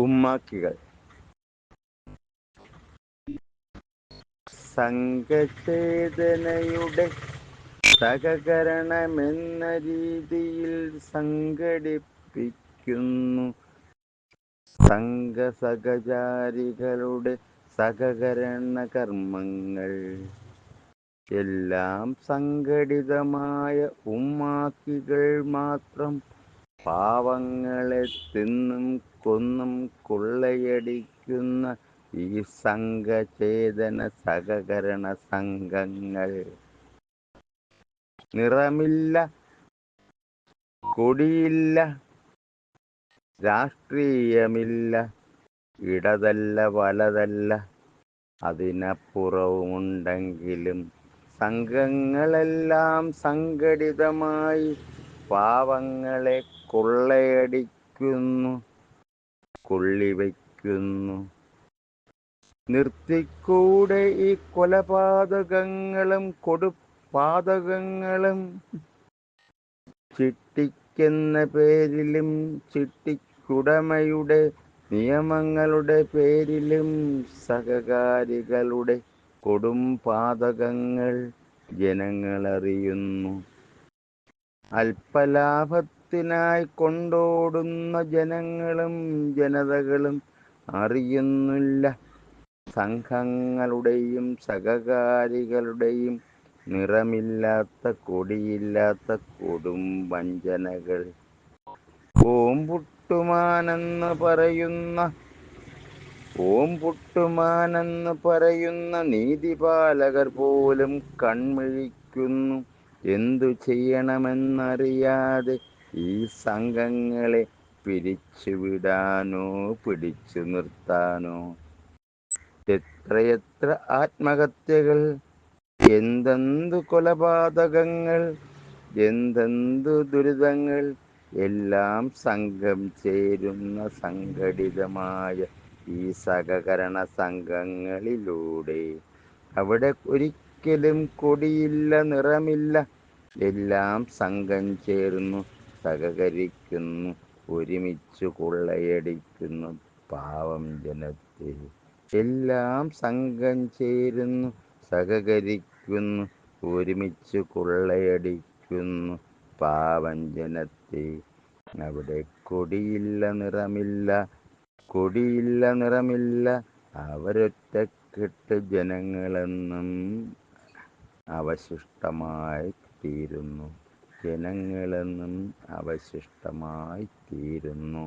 ഉമ്മാക്കികൾ. സംഘചേതനയുടെ സഹകരണമെന്ന രീതിയിൽ സംഘടിപ്പിക്കുന്നു. സംഘസഹചാരികളുടെ സഹകരണ കർമ്മങ്ങൾ എല്ലാം സംഘടിതമായ ഉമ്മാക്കികൾ മാത്രം പാവങ്ങളെ തിന്നും കൊന്നും കൊള്ളയടിക്കുന്ന ഈ സംഘചേതന സഹകരണ സംഘങ്ങൾ. നിറമില്ല കൊടിയില്ല രാഷ്ട്രീയമില്ല ഇടതല്ല വലതല്ല അതിനപ്പുറവുമുണ്ടെങ്കിലും സംഘങ്ങളെല്ലാം സംഘടിതമായി പാവങ്ങളെ കൊള്ളയടിക്കുന്നു കൊള്ളിവയ്ക്കുന്നു നിർത്തിക്കൂടെ ഈ കൊലപാതകങ്ങളും കൊടുപാതകങ്ങളും. ചിട്ടിക്കെന്ന പേരിലും ചിട്ടിക്കുടമയുടെ നിയമങ്ങളുടെ പേരിലും സഹകാരികളുടെ കൊടും പാതകങ്ങൾ ജനങ്ങളറിയുന്നു അല്പലാഭത്തിനായി കൊണ്ടോടുന്ന ജനങ്ങളും ജനതകളും അറിയുന്നില്ല. സംഘങ്ങളുടെയും സഹകാരികളുടെയും നിറമില്ലാത്ത കൊടിയില്ലാത്ത കൊടും വഞ്ചനകൾ. ഓംപുട്ടുമാനെന്ന് പറയുന്ന ഓംപുട്ടുമാനെന്ന് പറയുന്ന നീതിപാലകർ പോലും കൺമിഴിക്കുന്നു. എന്തു ചെയ്യണമെന്നറിയാതെ ഈ സംഘങ്ങളെ പിരിച്ചുവിടാനോ പിടിച്ചു നിർത്താനോ? എത്രയെത്ര ആത്മഹത്യകൾ എന്തെന്തു കൊലപാതകങ്ങൾ എന്തെന്തു ദുരിതങ്ങൾ എല്ലാം സംഘം ചേരുന്ന സംഘടിതമായ ഈ സഹകരണ സംഘങ്ങളിലൂടെ. അവിടെ ഒരിക്കലും കൊടിയില്ല നിറമില്ല എല്ലാം സംഘം ചേർന്നു സഹകരിക്കുന്നു ഒരുമിച്ച് കൊള്ളയടിക്കുന്നു പാവം ജനത്തെ. എല്ലാം സംഘം ചേരുന്നു സഹകരിക്കുന്നു ഒരുമിച്ച് കൊള്ളയടിക്കുന്നു പാവം ജനത്തെ. അവിടെ കൊടിയില്ല നിറമില്ല കൊടിയില്ല നിറമില്ല. അവരൊറ്റക്കെട്ട് ജനങ്ങളെന്നും അവശിഷ്ടമായി തീരുന്നു. ജനങ്ങളെന്നും അവശിഷ്ടമായി തീരുന്നു